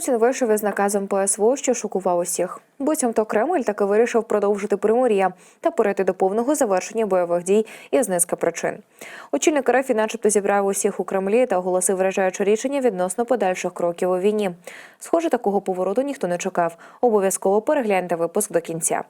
Путін вийшов із наказом ПСВО, що шокував усіх. Буцімто Кремль таки вирішив продовжити примир'я та перейти до повного завершення бойових дій із низка причин. Очільник РФ, начебто, зібрав усіх у Кремлі та оголосив вражаюче рішення відносно подальших кроків у війні. Схоже, такого повороту ніхто не чекав. Обов'язково перегляньте випуск до кінця.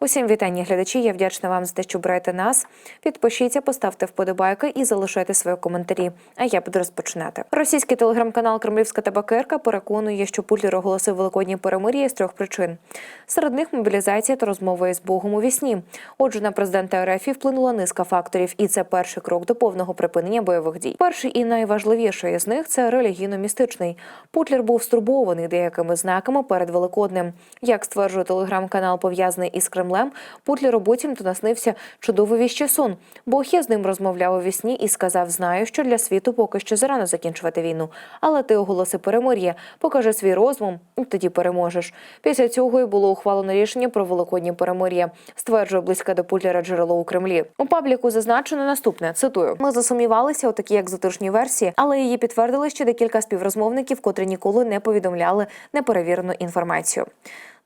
Усім вітання, глядачі. Я вдячна вам за те, що берете нас. Підпишіться, поставте вподобайки і залишайте свої коментарі. А я буду розпочинати. Російський телеграм-канал Кремлівська табакерка переконує, що Путлер оголосив великодні перемир'я з трьох причин. Серед них мобілізація та розмова із Богом у вісні. Отже, на президента РФ вплинула низка факторів, і це перший крок до повного припинення бойових дій. Перший і найважливіший із них це релігійно-містичний. Путлер був стурбований деякими знаками перед Великоднем. Як стверджує телеграм-канал, пов'язаний із Кремлем, Путлеру буцімто наснився чудовий віщий сон. Бог я з ним розмовляв у вісні і сказав: знаю, що для світу поки що зарано закінчувати війну, але ти оголоси перемир'я, покажи свій розум, тоді переможеш. Після цього і було ухвалено рішення про великодні перемир'я, стверджує близьке до Путлера джерело у Кремлі. У пабліку зазначено наступне. Цитую: ми засумнівалися у такій екзотичній версії, але її підтвердили ще декілька співрозмовників, котрі ніколи не повідомляли неперевірену інформацію.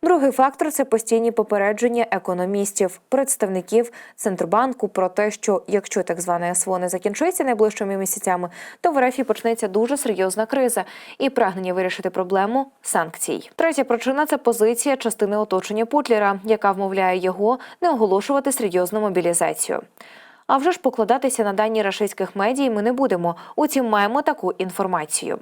Другий фактор це постійні попередження економістів, представників центробанку про те, що якщо так зване СВО не закінчиться найближчими місяцями, то в РФ почнеться дуже серйозна криза і прагнення вирішити проблему санкцій. Третя причина це позиція частини оточення Путлера, яка вмовляє його не оголошувати серйозну мобілізацію. А вже ж покладатися на дані рашистських медій ми не будемо. Утім, маємо таку інформацію.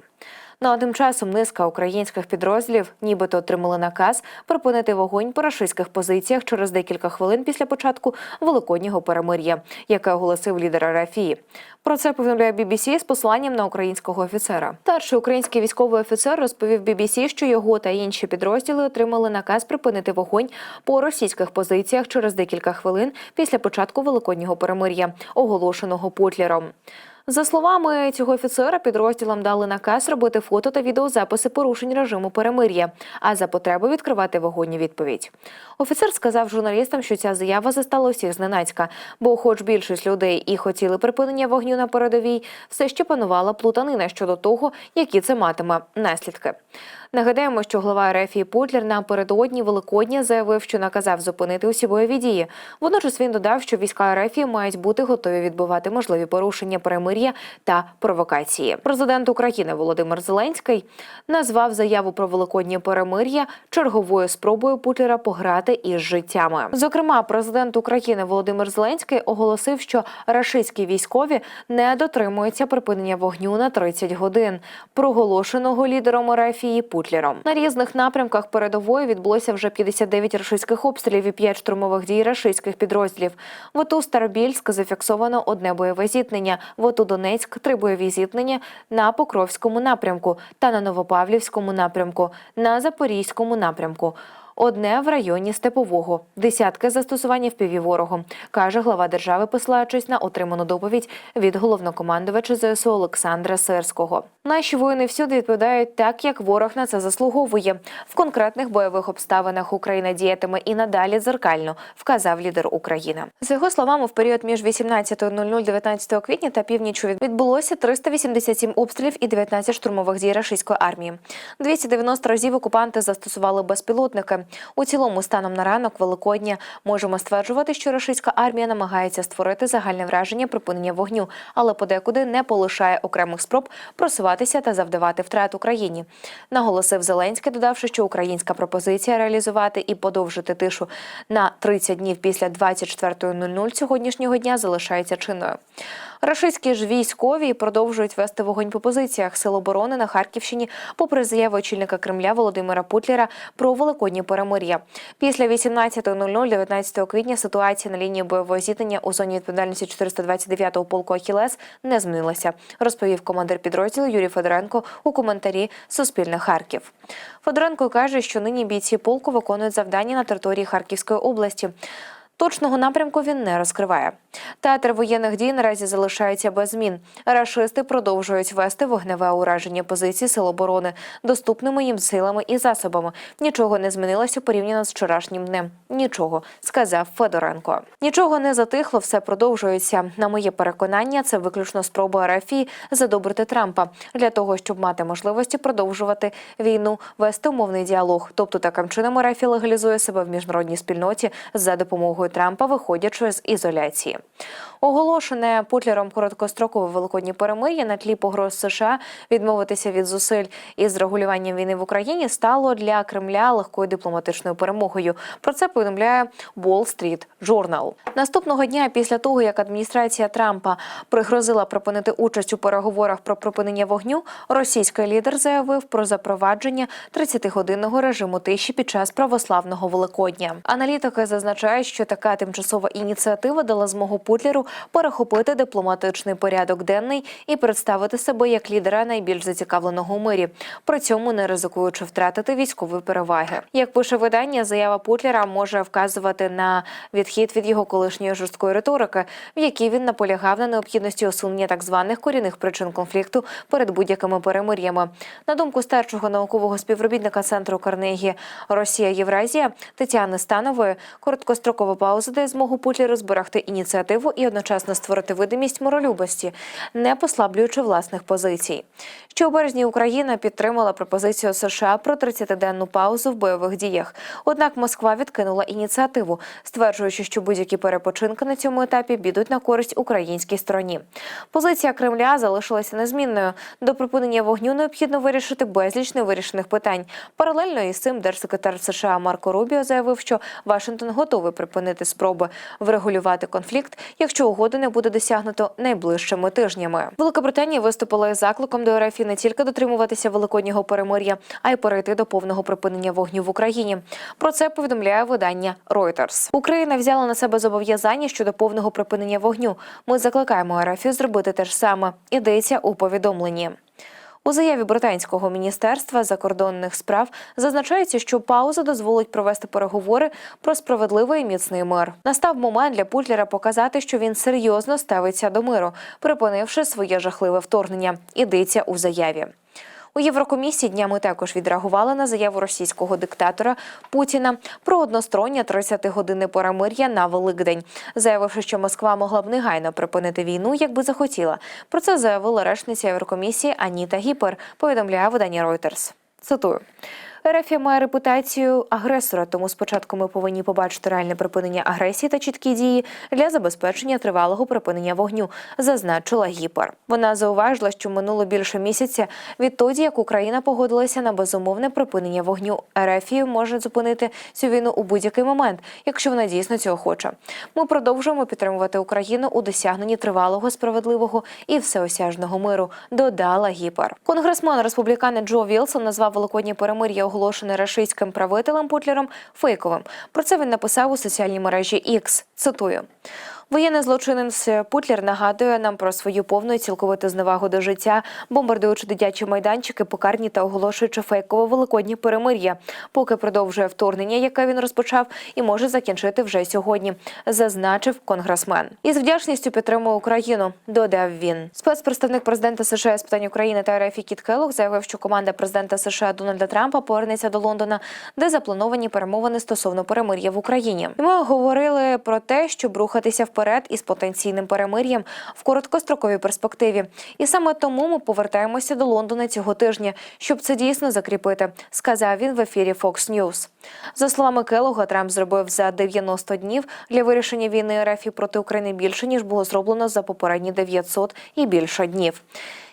Ну а тим часом низка українських підрозділів нібито отримали наказ припинити вогонь по рашистських позиціях через декілька хвилин після початку великоднього перемир'я, яке оголосив лідер Рафії. Про це повідомляє BBC з посиланням на українського офіцера. Старший український військовий офіцер розповів BBC, що його та інші підрозділи отримали наказ припинити вогонь по російських позиціях через декілька хвилин після початку великоднього перемир'я, оголошеного Путлером. За словами цього офіцера, підрозділам дали наказ робити фото та відеозаписи порушень режиму перемир'я, а за потреби відкривати вогонь відповідь. Офіцер сказав журналістам, що ця заява застала усіх зненацька, бо, хоч більшість людей і хотіли припинення вогню на передовій, все ще панувала плутанина щодо того, які це матиме наслідки. Нагадаємо, що глава РФ Путлер напередодні Великодня заявив, що наказав зупинити усі бойові дії. Водночас він додав, що війська РФ мають бути готові відбувати можливі порушення перемир'я та провокації. Президент України Володимир Зеленський назвав заяву про великоднє перемир'я черговою спробою Путлера пограти із життями. Зокрема, президент України Володимир Зеленський оголосив, що рашистські військові не дотримуються припинення вогню на 30 годин, проголошеного лідером РФ Путлером. На різних напрямках передової відбулося вже 59 рашистських обстрілів і 5 штурмових дій рашистських підрозділів. В ОТУ Старобільськ зафіксовано одне бойове зіткнення. В ОТУ Донецьк три бойові на Покровському напрямку та на Новопавлівському напрямку, на Запорізькому напрямку. Одне в районі Степового, десятки застосування в ворогом, каже глава держави, посилаючись на отриману доповідь від головнокомандувача ЗСУ Олександра Сирського. Наші воїни всюди відповідають так, як ворог на це заслуговує. В конкретних бойових обставинах Україна діятиме і надалі дзеркально, вказав лідер України. За його словами, в період між 18.00 19 квітня та північю відбулося 387 обстрілів і 19 штурмових дій рашистської армії. 290 разів окупанти застосували безпілотники. У цілому, станом на ранок Великодня, можемо стверджувати, що рашистська армія намагається створити загальне враження припинення вогню, але подекуди не полишає окремих спроб просуватися та завдавати втрат Україні. Наголосив Зеленський, додавши, що українська пропозиція реалізувати і подовжити тишу на 30 днів після 24.00 сьогоднішнього дня залишається чинною. Рашистські ж військові продовжують вести вогонь по позиціях Сил оборони на Харківщині, попри заяву очільника Кремля Володимира Путлера про великодні перемир'я. Після 18.00 19 квітня ситуація на лінії бойового зіткнення у зоні відповідальності 429-го полку Ахілес не змінилася, розповів командир підрозділу Юрій Федоренко у коментарі Суспільне Харків. Федоренко каже, що нині бійці полку виконують завдання на території Харківської області. Точного напрямку він не розкриває. Театр воєнних дій наразі залишається без змін. Рашисти продовжують вести вогневе ураження позицій сил оборони доступними їм силами і засобами. Нічого не змінилося порівняно з вчорашнім днем. Нічого, сказав Федоренко. Нічого не затихло, все продовжується. На моє переконання, це виключно спроба РФІ задобрити Трампа для того, щоб мати можливості продовжувати війну, вести умовний діалог. Тобто таким чином РФІ легалізує себе в міжнародній спільноті за допомогою Трампа, виходячи з ізоляції. Оголошене Путлером короткострокове великодні перемир'я на тлі погроз США відмовитися від зусиль із регулюванням війни в Україні стало для Кремля легкою дипломатичною перемогою. Про це повідомляє Wall Street Journal. Наступного дня, після того як адміністрація Трампа пригрозила припинити участь у переговорах про припинення вогню, російський лідер заявив про запровадження 30-годинного режиму тиші під час православного Великодня. Аналітики зазначають, що така тимчасова ініціатива дала змогу Путлеру перехопити дипломатичний порядок денний і представити себе як лідера найбільш зацікавленого у мирі, при цьому не ризикуючи втратити військові переваги. Як пише видання, заява Путлера може вказувати на відхід від його колишньої жорсткої риторики, в якій він наполягав на необхідності усунення так званих корінних причин конфлікту перед будь-якими перемир'ями. На думку старшого наукового співробітника центру Карнегі Росія Євразія Тетяни Станової, короткострокова пауза дає змогу Путлеру зберегти ініціативу і одночасно створити видимість миролюбості, не послаблюючи власних позицій. Ще у березні Україна підтримала пропозицію США про 30-денну паузу в бойових діях. Однак Москва відкинула ініціативу, стверджуючи, що будь-які перепочинки на цьому етапі підуть на користь українській стороні. Позиція Кремля залишилася незмінною. До припинення вогню необхідно вирішити безліч невирішених питань. Паралельно із цим держсекретар США Марко Рубіо заявив, що Вашингтон готовий припинити спроби врегулювати конфлікт, якщо угоди не буде досягнуто найближчими тижнями. Великобританія виступила із закликом до РФ не тільки дотримуватися великоднього перемир'я, а й перейти до повного припинення вогню в Україні. Про це повідомляє видання Reuters. Україна взяла на себе зобов'язання щодо повного припинення вогню. Ми закликаємо РФ зробити те ж саме. Йдеться у повідомленні. У заяві британського міністерства закордонних справ зазначається, що пауза дозволить провести переговори про справедливий і міцний мир. Настав момент для Путлера показати, що він серйозно ставиться до миру, припинивши своє жахливе вторгнення. Ідеться у заяві. У Єврокомісії днями також відреагували на заяву російського диктатора Путіна про одностороннє 30 години перемир'я на Великдень, заявивши, що Москва могла б негайно припинити війну, якби захотіла. Про це заявила речниця Єврокомісії Аніта Гіпер. Повідомляє видання Reuters. Цитую. РФ має репутацію агресора, тому спочатку ми повинні побачити реальне припинення агресії та чіткі дії для забезпечення тривалого припинення вогню, зазначила Гіпер. Вона зауважила, що минуло більше місяця відтоді, як Україна погодилася на безумовне припинення вогню. РФ може зупинити цю війну у будь-який момент, якщо вона дійсно цього хоче. Ми продовжуємо підтримувати Україну у досягненні тривалого, справедливого і всеосяжного миру. Додала Гіпер. Конгресмен республіканець Джо Вілсон назвав великоднє перемир'я оголошене рашистським правителем Путлером фейковим. Про це він написав у соціальній мережі X. Цитую. Воєнний злочинець Путлер нагадує нам про свою повну і цілковиту зневагу до життя, бомбардуючи дитячі майданчики, покарні та оголошуючи фейкове великоднє перемир'я, поки продовжує вторгнення, яке він розпочав, і може закінчити вже сьогодні, зазначив конгресмен. Із вдячністю підтримує Україну. Додав він. Спецпредставник президента США з питань України та РФ Кіт Келлог заявив, що команда президента США Дональда Трампа повернеться до Лондона, де заплановані перемовини стосовно перемир'я в Україні. І Ми говорили про те, щоб рухатися вперед із потенційним перемир'ям в короткостроковій перспективі. І саме тому ми повертаємося до Лондона цього тижня, щоб це дійсно закріпити, сказав він в ефірі Fox News. За словами Келога, Трамп зробив за 90 днів для вирішення війни РФ проти України більше ніж було зроблено за попередні 900 і більше днів.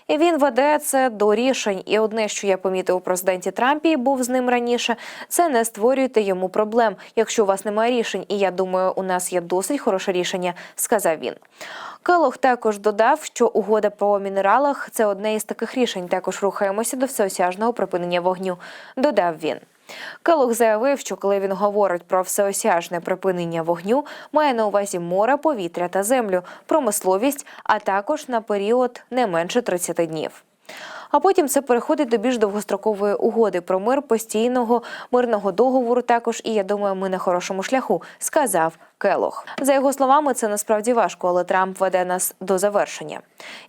І він веде це до рішень. І одне, що я помітив у президенті Трампі, і був з ним раніше, це не створюйте йому проблем, якщо у вас немає рішень. І я думаю, у нас є досить хороше рішення, сказав він. Келох також додав, що угода про мінералах це одне із таких рішень. Також рухаємося до всеосяжного припинення вогню. Додав він. Келох заявив, що коли він говорить про всеосяжне припинення вогню, має на увазі море, повітря та землю, промисловість, а також на період не менше 30 днів. А потім це переходить до більш довгострокової угоди про мир постійного мирного договору. Також і я думаю, ми на хорошому шляху, сказав Келох. За його словами, це насправді важко, але Трамп веде нас до завершення.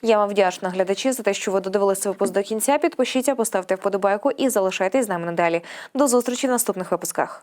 Я вам вдячна глядачі за те, що ви додивилися випуск до кінця. Підпишіться, поставте вподобайку і залишайтесь з нами надалі. До зустрічі в наступних випусках.